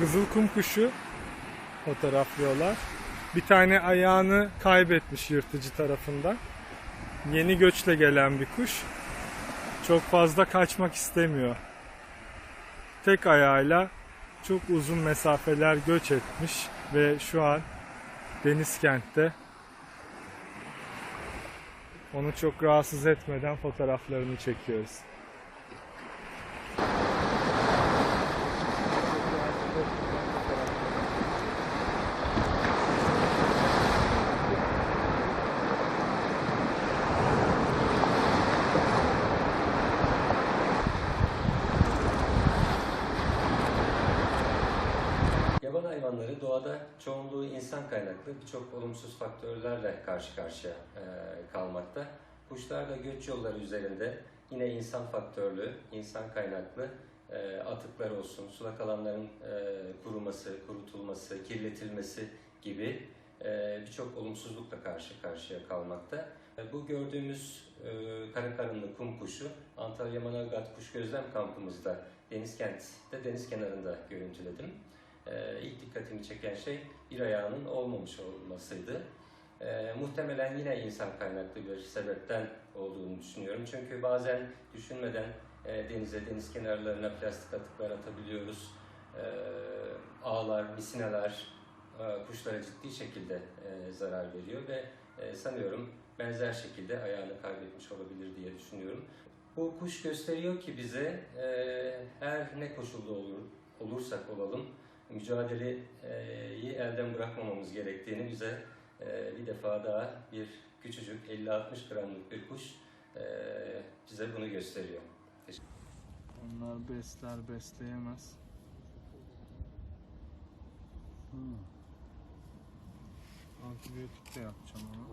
Kızıl kum kuşu fotoğraflıyorlar. Bir tane ayağını kaybetmiş yırtıcı tarafından. Yeni göçle gelen bir kuş. Çok fazla kaçmak istemiyor. Tek ayağıyla çok uzun mesafeler göç etmiş ve şu an Denizkent'te onu çok rahatsız etmeden fotoğraflarını çekiyoruz. Hayvanları doğada çoğunluğu insan kaynaklı birçok olumsuz faktörlerle karşı karşıya e, kalmakta. Kuşlar da göç yolları üzerinde yine insan faktörlü, insan kaynaklı e, atıklar olsun, sulak alanların e, kuruması, kurutulması, kirletilmesi gibi e, birçok olumsuzlukla karşı karşıya kalmakta. E, Bu gördüğümüz e, kara karınlı kum kuşu Antalya Manavgat Kuş Gözlem Kampımızda Denizkent'te deniz kenarında görüntüledim. Ee, ilk dikkatimi çeken şey bir ayağının olmamış olmasıydı. Ee, muhtemelen yine insan kaynaklı bir sebepten olduğunu düşünüyorum. Çünkü bazen düşünmeden e, denize, deniz kenarlarına plastik atıklar atabiliyoruz. Ee, ağlar, misinalar e, kuşlara ciddi şekilde e, zarar veriyor ve e, sanıyorum benzer şekilde ayağını kaybetmiş olabilir diye düşünüyorum. Bu kuş gösteriyor ki bize e, her ne koşulda olur, olursak olalım mücadeleyi elden bırakmamamız gerektiğini bize e, bir defa daha bir küçücük 50-60 gramlık bir kuş e, bize bunu gösteriyor. Onlar besler besleyemez. Antibiyotik de yapacağım ona.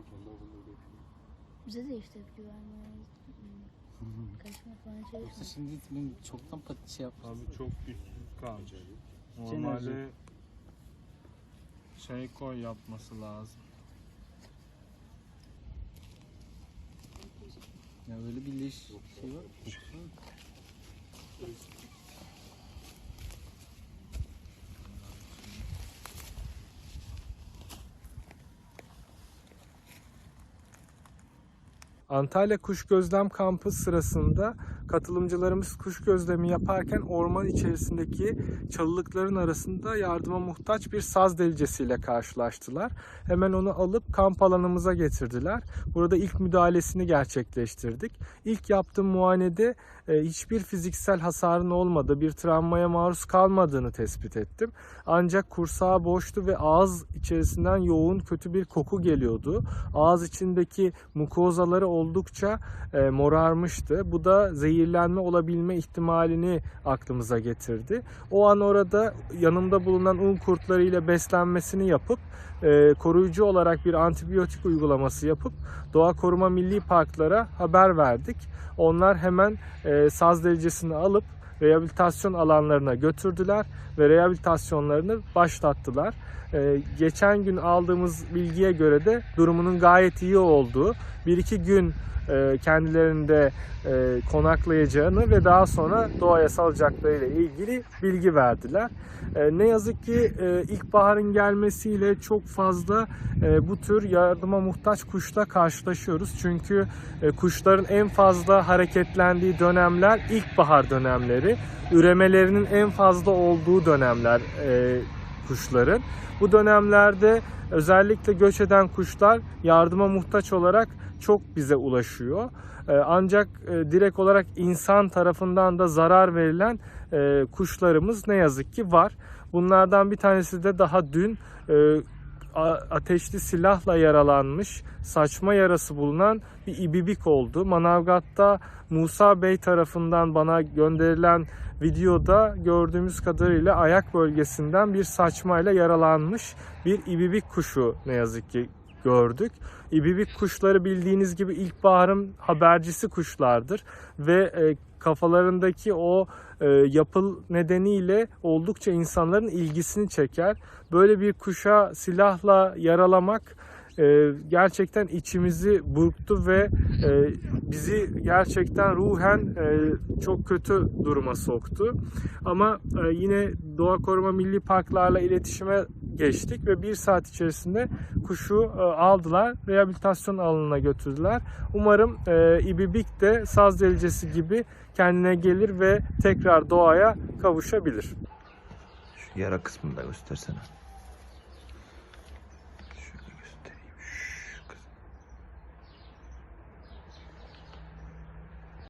Bize de işte yapıyor yani. Kaçma falan şey Yoksa şimdi ben çoktan pat şey yaptım. Abi çok güçsüz kalacak. Normalde şey koy yapması lazım. Ya böyle bir leş şey var. Antalya Kuş Gözlem Kampı sırasında katılımcılarımız kuş gözlemi yaparken orman içerisindeki çalılıkların arasında yardıma muhtaç bir saz delicesiyle karşılaştılar. Hemen onu alıp kamp alanımıza getirdiler. Burada ilk müdahalesini gerçekleştirdik. İlk yaptığım muayenede e, hiçbir fiziksel hasarın olmadığı, bir travmaya maruz kalmadığını tespit ettim. Ancak kursağı boştu ve ağız içerisinden yoğun kötü bir koku geliyordu. Ağız içindeki mukozaları oldukça e, morarmıştı. Bu da zehirlenme olabilme ihtimalini aklımıza getirdi. O an orada yanımda bulunan un kurtlarıyla beslenmesini yapıp e, koruyucu olarak bir antibiyotik uygulaması yapıp Doğa Koruma Milli Parklara haber verdik. Onlar hemen e, saz derecesini alıp rehabilitasyon alanlarına götürdüler ve rehabilitasyonlarını başlattılar. E, geçen gün aldığımız bilgiye göre de durumunun gayet iyi olduğu, bir iki gün kendilerinde e, konaklayacağını ve daha sonra doğaya salacaklarıyla ilgili bilgi verdiler. E, ne yazık ki e, ilkbaharın gelmesiyle çok fazla e, bu tür yardıma muhtaç kuşla karşılaşıyoruz. Çünkü e, kuşların en fazla hareketlendiği dönemler ilkbahar dönemleri. Üremelerinin en fazla olduğu dönemler e, kuşların. Bu dönemlerde özellikle göç eden kuşlar yardıma muhtaç olarak çok bize ulaşıyor. Ee, Ancak e, direkt olarak insan tarafından da zarar verilen e, kuşlarımız ne yazık ki var. Bunlardan bir tanesi de daha dün e, ateşli silahla yaralanmış, saçma yarası bulunan bir ibibik oldu. Manavgat'ta Musa Bey tarafından bana gönderilen videoda gördüğümüz kadarıyla ayak bölgesinden bir saçmayla yaralanmış bir ibibik kuşu ne yazık ki gördük. İbibik kuşları bildiğiniz gibi ilkbaharın habercisi kuşlardır ve e, kafalarındaki o e, yapıl nedeniyle oldukça insanların ilgisini çeker. Böyle bir kuşa silahla yaralamak e, gerçekten içimizi burktu ve e, bizi gerçekten ruhen e, çok kötü duruma soktu. Ama e, yine Doğa Koruma Milli Parklarla iletişime geçtik ve bir saat içerisinde kuşu e, aldılar, rehabilitasyon alanına götürdüler. Umarım e, İbibik de saz delicesi gibi kendine gelir ve tekrar doğaya kavuşabilir. Şu yara kısmını da göstersene.